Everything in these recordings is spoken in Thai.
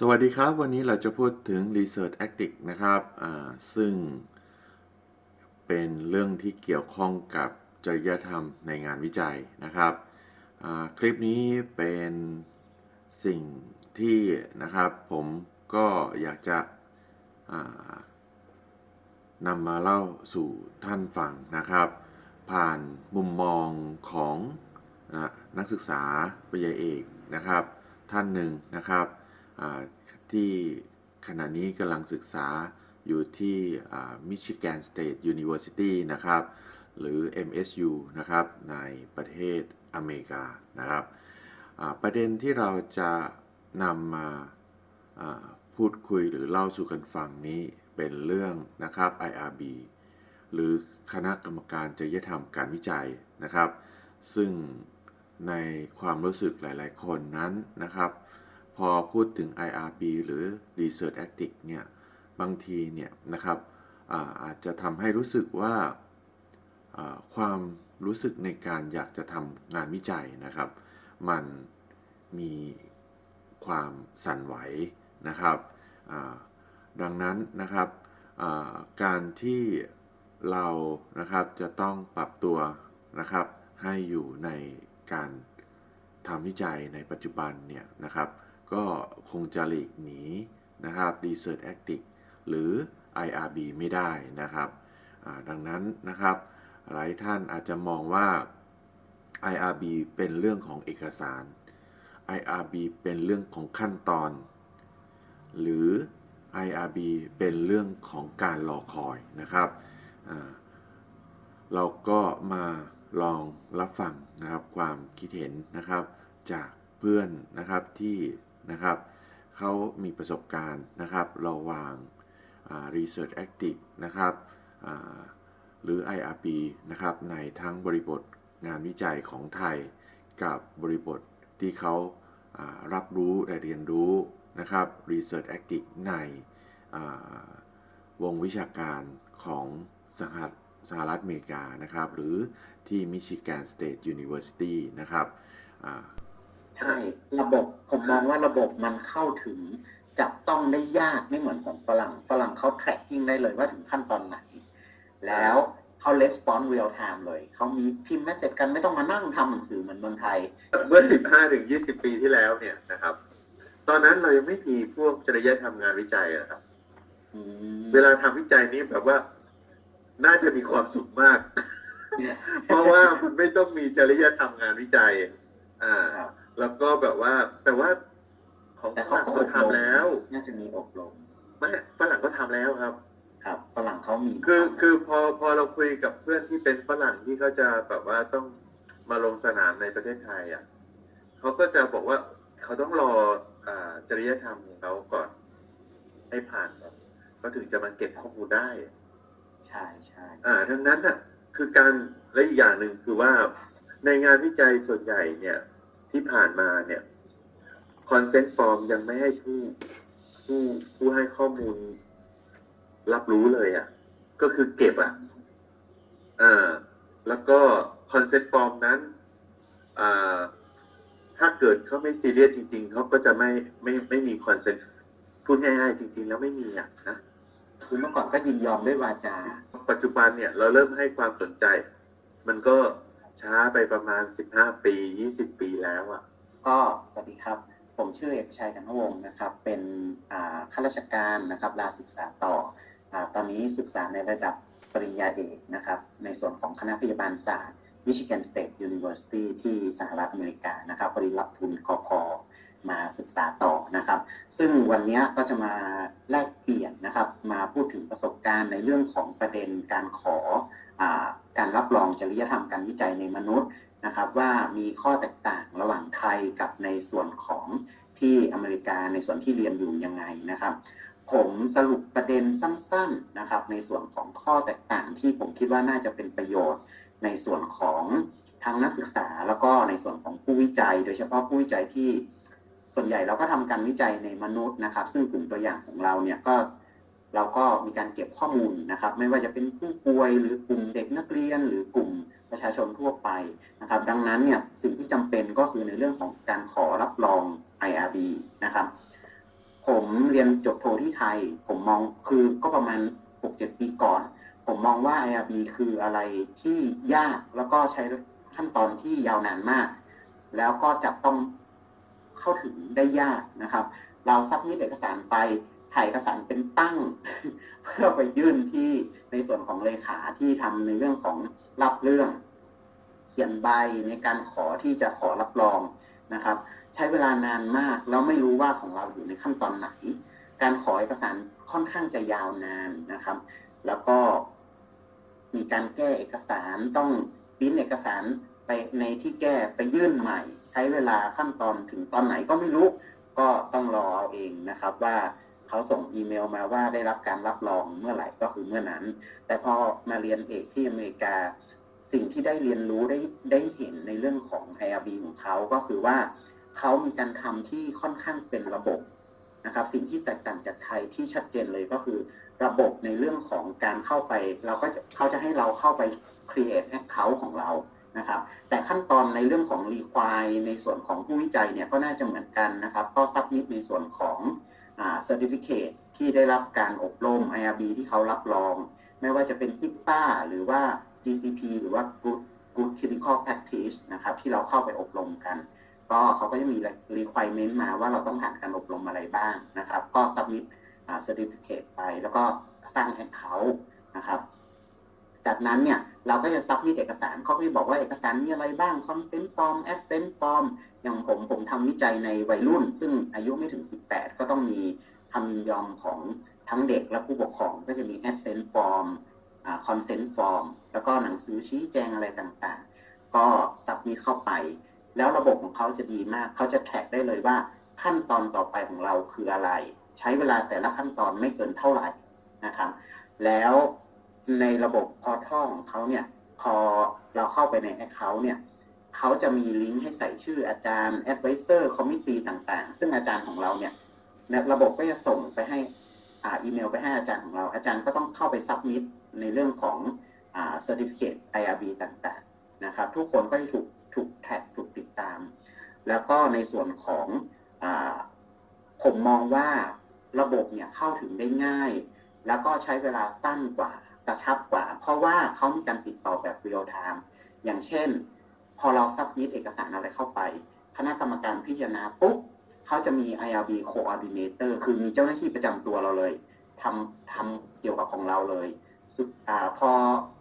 สวัสดีครับ วันนี้เราจะพูดถึง Research Ethics นะครับซึ่งเป็นเรื่องที่เกี่ยวข้องกับจริยธรรมในงานวิจัยนะครับ คลิปนี้เป็นสิ่งที่นะครับผมก็อยากจะนำมาเล่าสู่ท่านฟังนะครับ ผ่านมุมมองของนักศึกษาปริญญาเอกนะครับ ท่านหนึ่งนะครับ ที่ขณะนี้กำลังศึกษาอยู่ที่มิชิแกนสเตทยูนิเวอร์ซิตี้นะครับ หรือ MSU นะครับ ในประเทศอเมริกานะครับ ประเด็นที่เราจะนำมาอ่าพูดคุยหรือเล่าสู่กันฟังนี้เป็นเรื่องนะครับ IRB หรือคณะกรรมการจริยธรรมการวิจัยนะครับ ซึ่งในความรู้สึกหลาย ๆ คนนั้นนะครับ พอพูดถึง IRB หรือ Research Ethics เนี่ย บางทีเนี่ยนะครับอาอาจจะทำให้รู้สึกว่าาความรู้สึกในการอยากจะทำงานวิจัยนะครับ มันมีความสั่นไหวนะครับดังนั้นนะครับาการที่เรานะครับจะต้องปรับตัวนะครับให้อยู่ในการทำวิจัยในปัจจุบันเนี่ยนะครับ ก็คงจะหลีกหนีนะครับ Research Ethics หรือ IRB ไม่ได้นะครับดังนั้นนะครับ หลายท่านอาจจะมองว่า IRB เป็นเรื่องของเอกสาร IRB เป็นเรื่องของขั้นตอน หรือ IRB เป็นเรื่องของการรอคอยนะครับเราก็มาลองรับฟังนะครับความคิดเห็นนะครับจากเพื่อนนะครับที่ นะครับเขามีประสบการณ์นะครับระหว่าง Research Active นะครับหรือ IRB นะครับในทั้งบริบทงานวิจัยของไทยกับบริบทที่เขารับรู้และเรียนรู้นะครับ Research Active ในวงวิชาการของสหรัฐสหรัฐอเมริกานะครับ หรือที่ Michigan State University นะครับ ใช่ ระบบผมมองว่าระบบมันเข้าถึง จับต้องได้ยากไม่เหมือนของฝรั่ง ฝรั่งเขา tracking ได้เลยว่าถึงขั้นตอนไหน แล้วเขา response real time เลย เขามีพิมพ์ message กันไม่ต้องมานั่งทำหนังสือเหมือนเมืองไทย เมื่อ 15 ถึง 20 ปีที่แล้วเนี่ยนะครับ ตอนนั้นเรายังไม่มีพวกจริยธรรมงานวิจัยอะครับอืมเวลาทำวิจัยนี้แบบว่า น่าจะมีความสุขมาก เพราะว่ามันไม่ต้องมีจริยธรรมงานวิจัย อ่าครับ แล้วก็แบบว่า แต่ว่าของแต่ฝเขารั่งก็ก็อบรมทำแล้ว น่าจะมีอบรมไม่ฝรั่งก็ทำแล้วครับ ครับฝรั่งเขามีคือคือพอพอเราคุยกับเพื่อนที่เป็นฝรั่งที่เขาจะแบบว่าต้องมาลงสนามในประเทศไทยอะเขาก็จะบอกว่าเขาต้องรออ่าจริยธรรมของเขาก่อนให้ผ่านครับก็ถึงจะมาเก็บข้อมูลได้ ใช่ใช่อ่าดังนั้นน่ะคือการและอีกอย่างหนึ่งคือว่าในงานวิจัยส่วนใหญ่เนี่ย ที่ผ่านมาเนี่ยคอนเซนต์ฟอร์มยังไม่ให้ผู้ผู้ผู้ให้ข้อมูลรับรู้เลยอะ ก็คือเก็บอะอ่าแล้วก็คอนเซนต์ฟอร์มนั้นอ่าถ้าเกิดเขาไม่ซีเรียสจริง ๆเขาก็จะไม่ไม่ไม่มีคอนเซนต์พูดง่ายๆจริง ๆ แล้วไม่มีอะนะคือเมื่อก่อนก็ยินยอมด้วยวาจา ปัจจุบันเนี่ย เราเริ่มให้ความสนใจ มันก็ ช้าไปประมาณ 15 ปี 20 ปีแล้วอะ ก็สวัสดีครับ ผมชื่อเอกชัยกันทวงศ์นะครับ เป็นอ่าข้าราชการนะครับลาศึกษาต่ออาตอนนี้ศึกษาในระดับปริญญาเอกนะครับ ในส่วนของคณะพยาบาลศาสตร์ Michigan State University ที่สหรัฐอเมริกานะครับปริรับทุนกกมาศึกษาต่อนะครับ ซึ่งวันนี้ก็จะมาแลกเปลี่ยนนะครับ มาพูดถึงประสบการณ์ในเรื่องของประเด็นการขอ การรับรองจริยธรรมการวิจัยในมนุษย์นะครับว่ามีข้อแตกต่างระหว่างไทยกับในส่วนของที่อเมริกาในส่วนที่เรียนอยู่ยังไงนะครับ ผมสรุปประเด็นสั้นๆนะครับ ในส่วนของข้อแตกต่างที่ผมคิดว่าน่าจะเป็นประโยชน์ ในส่วนของทั้งนักศึกษา แล้วก็ในส่วนของผู้วิจัย โดยเฉพาะผู้วิจัยที่ส่วนใหญ่เราก็ทำการวิจัยในมนุษย์นะครับ ซึ่งกลุ่มตัวอย่างของเราเนี่ยก็ เราก็มีการเก็บข้อมูลนะครับ ไม่ว่าจะเป็นผู้ป่วยหรือกลุ่มเด็กนักเรียน หรือกลุ่มประชาชนทั่วไปนะครับ ดังนั้นเนี่ยสิ่งที่จำเป็นก็คือในเรื่องของการขอรับรอง IRB นะครับผผมเรียนจบโทที่ไทย ผมมองคือก็ประมาณ 6-7 ปีก่อน ผมมองว่า IRB คืออะไรที่ยากแล้วก็ใช้ขั้นตอนที่ยาวนานมาก แล้วก็จับต้องเข้าถึงได้ยากนะครับ เราซับมิดเอกสารไป ถ่ายเอกสารเป็นตั้ง เพื่อไปยื่นที่ในส่วนของเลขาที่ทำในเรื่องของรับเรื่อง เขียนใบในการขอที่จะขอรับรองนะครับ ใช้เวลานานมากแล้วไม่รู้ว่าของเราอยู่ในขั้นตอนไหน การขอเอกสารค่อนข้างจะยาวนานนะครับ แล้วก็มีการแก้เอกสารต้องปิ้นเอกสารไปในที่แก้ไปยื่นใหม่ ใช้เวลาขั้นตอนถึงตอนไหนก็ไม่รู้ ก็ต้องรอเอาเองนะครับว่า เขาส่งอีเมลมาว่าได้รับการรับรองเมื่อไหร่ก็คือเมื่อนั้น แต่พอมาเรียนเอกที่อเมริกา สิ่งที่ได้เรียนรู้ได้ได้เห็นในเรื่องของ IRB ของเขาก็คือว่าเขามีการทำที่ค่อนข้างเป็นระบบนะครับ สิ่งที่แตกต่างจากไทยที่ชัดเจนเลยก็คือ ระบบในเรื่องของการเข้าไป เราก็จะเขาจะให้เราเข้าไป create account ของเรานะครับแต่ขั้นตอนในเรื่องของ require ในส่วนของผู้วิจัยเนี่ยก็น่าจะเหมือนกันนะครับ ก็ submit ในส่วนของ อ่า certificate ที่ได้รับการอบรม IRB ที่เขารับรอง ไม่ว่าจะเป็นทิปป้าหรือว่า GCP หรือว่า Good Good Clinical Practice นะครับที่เราเข้าไปอบรมกัน ก็เขาก็จะมี requirement มาว่าเราต้องผ่านการอบรมอะไรบ้างนะครับ ก็ submit certificate ไปแล้วก็สร้าง account นะครับ จากนั้นเนี่ยเราก็จะ submit เอกสารเขาก็จะบอกว่าเอกสารมีอะไรบ้าง consent form assent form อย่างผมผมทำวิจัยในวัยรุ่น ซึ่งอายุไม่ถึง 18 ก็ต้องมีคำยินยอมของทั้งเด็กและผู้ปกครองก็จะมี assent form อ่า consent form แล้วก็หนังสือชี้แจงอะไรต่างๆ ก็ submit เข้าไป แล้วระบบของเขาจะดีมากเขาจะ track ได้เลยว่าขั้นตอนต่อไปของเราคืออะไร ใช้เวลาแต่ละขั้นตอนไม่เกินเท่าไหร่นะครับแล้ว ในระบบพอร์ทัลของเขาเนี่ย พอเราเข้าไปใน Account เนี่ยเขาจะมีลิงก์ให้ใส่ชื่ออาจารย์ Advisor Committee ต่างๆ ซึ่งอาจารย์ของเราเนี่ยระบบก็จะส่งไปให้อ่าอีเมลไปให้อาจารย์ของเรา อาจารย์ก็ต้องเข้าไป submit ในเรื่องของอ่า Certificate IRB ต่างๆ นะครับ ทุกคนก็จะถูกถูกแท็กถูกติดตาม แล้วก็ในส่วนของอาผมมองว่าระบบเนี่ยเข้าถึงได้ง่าย แล้วก็ใช้เวลาสั้นกว่า กระชับกว่า เพราะว่าเขามีการติดต่อแบบเรียลไทม์อย่างเช่น พอเราซับมิดเอกสารอะไรเข้าไป คณะกรรมการพิจารณาปุ๊บเขาจะมี IRB coordinator คือมีเจ้าหน้าที่ประจำตัวเราเลยทำทำเกี่ยวกับของเราเลยอพอ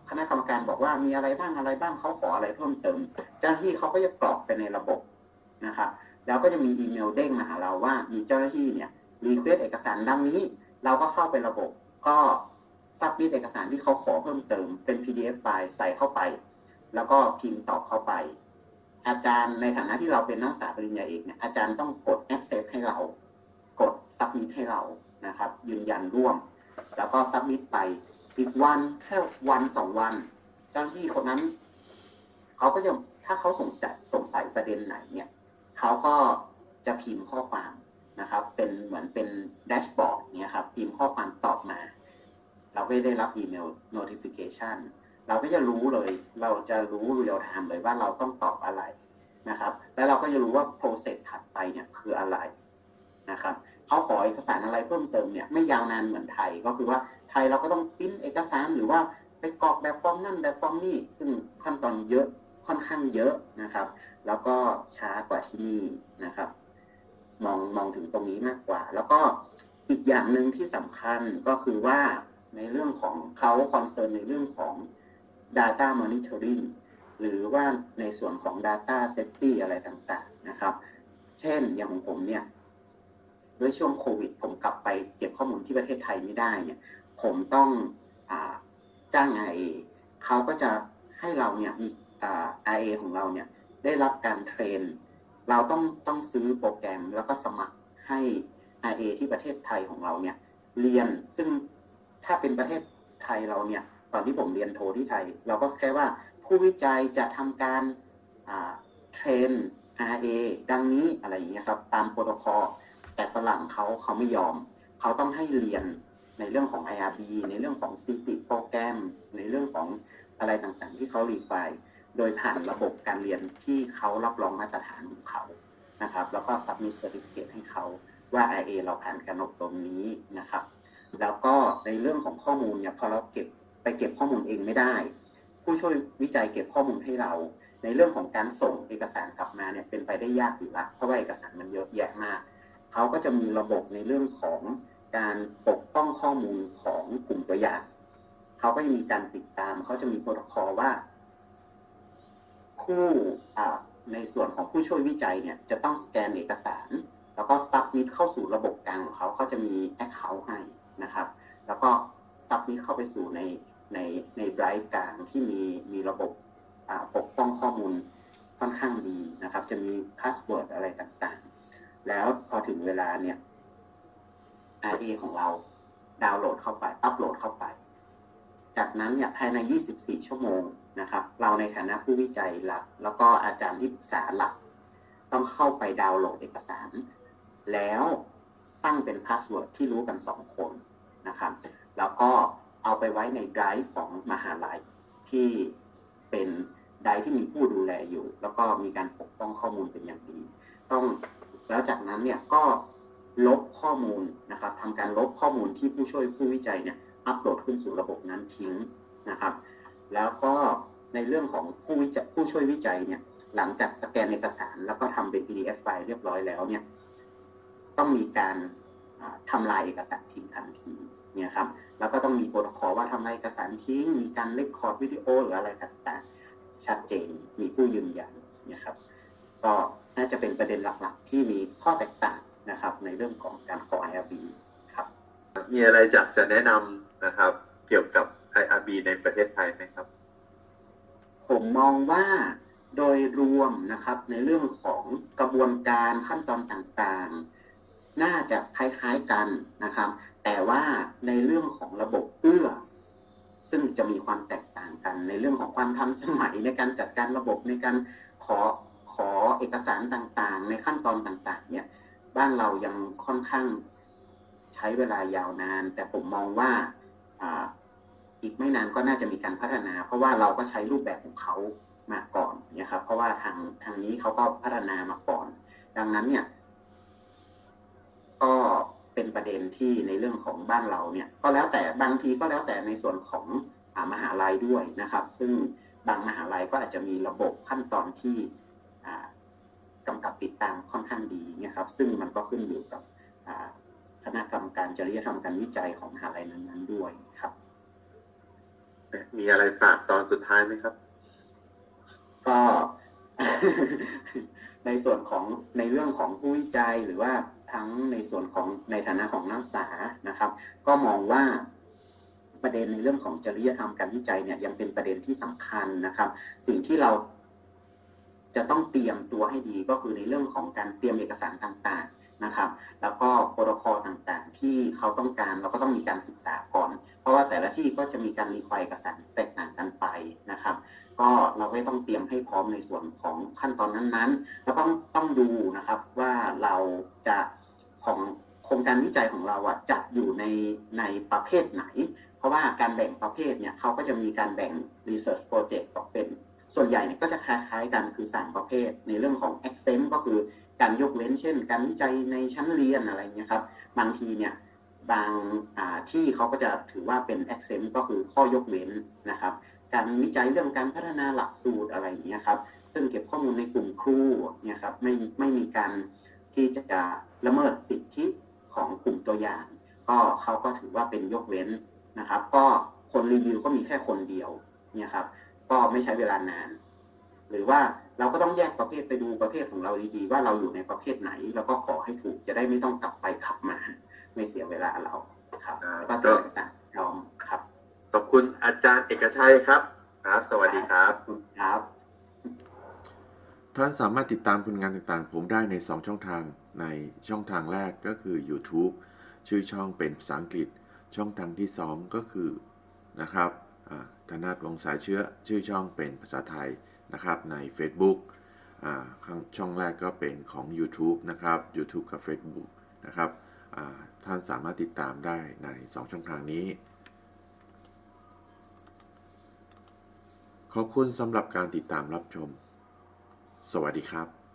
คณะกรรมการบอกว่ามีอะไรบ้างอะไรบ้างเขาขออะไรเพิ่มเติม เจ้าหน้าที่เขาก็จะกรอกไปในระบบนะครับแล้วก็จะมีอีเมลเด้งมาหาเราว่ามีเจ้าหน้าที่เนี่ยรีเควสเอกสารดังนี้ เราก็เข้าไประบบก็ ซับมิดเอกสารที่เขาขอเพิ่มเติมเป็น PDF ไฟล์ใส่เข้าไป แล้วก็พิมพ์ตอบเข้าไป อาจารย์ในฐานะที่เราเป็นนักศึกษาปริญญาเอกเนี่ยอาจารย์ต้องกด accept ให้เรา กด submit ให้เรานะครับ ยืนยันร่วม แล้วก็ submit ไปอีกวันแค่วันสองวัน เจ้าหน้าที่คนนั้นเขาก็จะถ้าเขาสงสัยสงสัยประเด็นไหนเนี่ยเขาก็จะพิมพ์ข้อความนะครับ เป็นเหมือนเป็นแดชบอร์ดเนี่ยครับพิมพ์ข้อความตอบมา เราก็ได้รับอีเมล notification เราก็จะรู้เลย เราจะรู้เรียลไทม์เลยว่าเราต้องตอบอะไรนะครับ แล้วเราก็จะรู้ว่า process ถัดไปเนี่ยคืออะไรนะครับเขาขอเอกสารอะไรเพิ่มเติมเนี่ยไม่ยาวนานเหมือนไทย ก็คือว่าไทยเราก็ต้องพิมพ์เอกสารหรือว่าไปกรอกแบบฟอร์มนั่นแบบฟอร์มนี่ซึ่งขั้นตอนเยอะค่อนข้างเยอะนะครับ แล้วก็ช้ากว่าที่นี่นะครับ มองมองถึงตรงนี้มากกว่า แล้วก็อีกอย่างหนึ่งที่สำคัญก็คือว่า ในเรื่องของเขาคอนเซิร์นในเรื่องของ Data Monitoring หรือว่าในส่วนของ Data Safety อะไรต่างๆนะครับ เช่นอย่างของผมเนี่ยด้วยช่วงโควิด ผมกลับไปเก็บข้อมูลที่ประเทศไทยไม่ได้เนี่ย ผมต้องอจ้าง IA เขาก็จะให้เราเนี่ยมีอ่า IA ของเราเนี่ยได้รับการเทรน เราต้องต้องซื้อโปรแกรมแล้วก็สมัครให้ IA ที่ประเทศไทยของเราเนี่ยเรียนซึ่ง ถ้าเป็นประเทศไทยเราเนี่ย ตอนที่ผมเรียนโทที่ไทย เราก็แค่ว่าผู้วิจัยจะทำการเทรน RA ดังนี้อะไรอย่างเงี้ยครับตามโปรโตคอลแต่ฝรั่งเขาเขาไม่ยอม เขาต้องให้เรียนในเรื่องของ IRB ในเรื่องของ CT โปรแกรม ในเรื่องของอะไรต่างๆ ที่เขารีไฟโดยผ่านระบบการเรียนที่เขารับรองมาตรฐานของเขานะครับ แล้วก็ submit certificate ให้เขาว่า IA เราผ่านการอบรมนี้นะครับ แล้วก็ในเรื่องของข้อมูลเนี่ยพอเราเก็บไปเก็บข้อมูลเองไม่ได้ ผู้ช่วยวิจัยเก็บข้อมูลให้เรา ในเรื่องของการส่งเอกสารกลับมาเนี่ยเป็นไปได้ยากอยู่ละเพราะว่าเอกสารมันเยอะแยะมากเขาก็จะมีระบบในเรื่องของการปกป้องข้อมูลของกลุ่มตัวอย่างเขาก็จะมีการติดตามเขาจะมีโปรโตคอลว่าผู้ในส่วนของผู้ช่วยวิจัยเนี่ยจะต้องสแกนเอกสาร แล้วก็ซับมิดเข้าสู่ระบบกลางของเขาเขาจะมีแอคเคาท์ให้ นะครับ แล้วก็ซับมิดเข้าไปสู่ในในในไบรท์กลางที่มีมีระบบปกป้องข้อมูลค่อนข้างดีนะครับ จะมีพาสเวิร์ดอะไรต่างๆ แล้วพอถึงเวลาเนี่ย RA ของเราดาวน์โหลดเข้าไป อัปโหลดเข้าไป จากนั้นเนี่ยภายใน 24 ชั่วโมงนะครับ เราในฐานะผู้วิจัยหลัก แล้วก็อาจารย์ที่ปรึกษาหลัก ต้องเข้าไปดาวน์โหลดเอกสาร แล้วตั้งเป็นพาสเวิร์ดที่รู้กัน 2 คน นะครับ แล้วก็เอาไปไว้ในไดรฟ์ของมหาลัยที่เป็นไดรฟ์ที่มีผู้ดูแลอยู่ แล้วก็มีการปกป้องข้อมูลเป็นอย่างดี ต้องแล้วจากนั้นเนี่ยก็ลบข้อมูลนะครับทำการลบข้อมูลที่ผู้ช่วยผู้วิจัยเนี่ยอัปโหลดขึ้นสู่ระบบนั้นทิ้งนะครับ แล้วก็ในเรื่องของผู้วิจัยผู้ช่วยวิจัยเนี่ยหลังจากสแกนเอกสาร แล้วก็ทำเป็น PDF ไฟล์เรียบร้อยแล้วเนี่ยต้องมีการอ่าทำลายเอกสารทิ้งทันที เนี่ยครับแล้วก็ต้องมีโปรโตคอลว่าทำลายเอกสารทิ้ง มีการเลคคอร์ดวิดีโอหรืออะไรต่างๆ ชัดเจนมีผู้ยืนยันนะครับ ก็น่าจะเป็นประเด็นหลักๆ ที่มีข้อแตกต่างนะครับ ในเรื่องของการขอ IRB ครับ มีอะไรจะจะแนะนำนะครับ เกี่ยวกับ IRB ในประเทศไทยไหมครับ ผมมองว่าโดยรวมนะครับในเรื่องของกระบวนการขั้นตอนต่างๆ น่าจะคล้ายๆกันนะครับ แต่ว่าในเรื่องของระบบเอื้อ ซึ่งจะมีความแตกต่างกัน ในเรื่องของความทันสมัยในการจัดการระบบในการขอขอเอกสารต่างๆ ในขั้นตอนต่างๆ เนี่ย บ้านเรายังค่อนข้างใช้เวลายาวนาน แต่ผมมองว่าอ,อีกไม่นานก็น่าจะมีการพัฒนา เพราะว่าเราก็ใช้รูปแบบของเขามาก่อนเนี่ยครับ เพราะว่าทางทางนี้เขาก็พัฒนามาก่อน ดังนั้นเนี่ย ก็ เป็นประเด็นที่ในเรื่องของบ้านเราเนี่ยก็แล้วแต่บางทีก็แล้วแต่ในส่วนของอามหาลัยด้วยนะครับ ซึ่งบางมหาลัยก็อาจจะมีระบบขั้นตอนที่อ่ากำกับติดตามค่อนข้างดีเนี่ยครับ ซึ่งมันก็ขึ้นอยู่กับอ่าคณะกรรมการจริยธรรมการวิจัยของมหาลัยนั้นๆด้วยครับ มีอะไรฝากตอนสุดท้ายไหมครับ ก็ในส่วนของในเรื่องของผู้วิจัยหรือว่า ทั้งในส่วนของในฐานะของนักศึกษานะครับ ก็มองว่าประเด็นในเรื่องของจริยธรรมการวิจัยเนี่ยยังเป็นประเด็นที่สำคัญนะครับ สิ่งที่เราจะต้องเตรียมตัวให้ดีก็คือในเรื่องของการเตรียมเอกสารต่างๆนะครับ แล้วก็โปรโตคอลต่างๆ ที่เขาต้องการเราก็ต้องมีการศึกษาก่อน เพราะว่าแต่ละที่ก็จะมีการรีควายเอกสารแตกต่างกันไปนะครับ ก็เราก็ต้องเตรียมให้พร้อมในส่วนของขั้นตอนนั้นๆ แล้วก็ต้องดูนะครับว่าเราจะ ของโครงการวิจัยของเราอะจัดอยู่ในในประเภทไหน เพราะว่าการแบ่งประเภทเนี่ยเขาก็จะมีการแบ่ง research project ออกเป็น ส่วนใหญ่เนี่ยก็จะคล้ายๆกันคือสามประเภท ในเรื่องของ exempt ก็คือการยกเว้นเช่น การวิจัยในชั้นเรียนอะไรเงี้ยครับบางทีเนี่ยบางาที่เขาก็จะถือว่าเป็น exempt ก็คือข้อยกเว้นนะครับการวิจัยเรื่องการพัฒนาหลักสูตรอะไรอย่างเงี้ยครับซึ่งเก็บข้อมูลในกลุ่มครูเนี่ยครับไม่ไม่มีการที่จะ ละเมิดสิทธิของกลุ่มตัวอย่าง ก็เขาก็ถือว่าเป็นยกเว้นนะครับ ก็คนรีวิวก็มีแค่คนเดียวเนี่ยครับ ก็ไม่ใช้เวลานาน หรือว่าเราก็ต้องแยกประเภทไปดูประเภทของเราดีๆว่าเราอยู่ในประเภทไหน แล้วก็ขอให้ถูกจะได้ไม่ต้องกลับไปขับมา ไม่เสียเวลาเราครับอ่าแล้วก็ตัวเอกสารพร้อมครับขอบคุณอาจารย์เอกชัยครับครับ สวัสดีครับขอบคุณครับท่านสามารถติดตามผลงานต่างๆ ผมได้ใน 2 ช่องทาง ในช่องทางแรกก็คือ YouTube ชื่อช่องเป็นภาษาอังกฤษ ช่องทางที่ 2 ก็คือนะครับอ่าธนาดวงสายเชื้อชื่อช่องเป็นภาษาไทยนะครับใน Facebook ช่องแรกก็เป็นของ YouTube นะครับ YouTube กับ Facebook นะครับท่านสามารถติดตามได้ใน 2 ช่องทางนี้ ขอบคุณสำหรับการติดตามรับชม สวัสดีครับ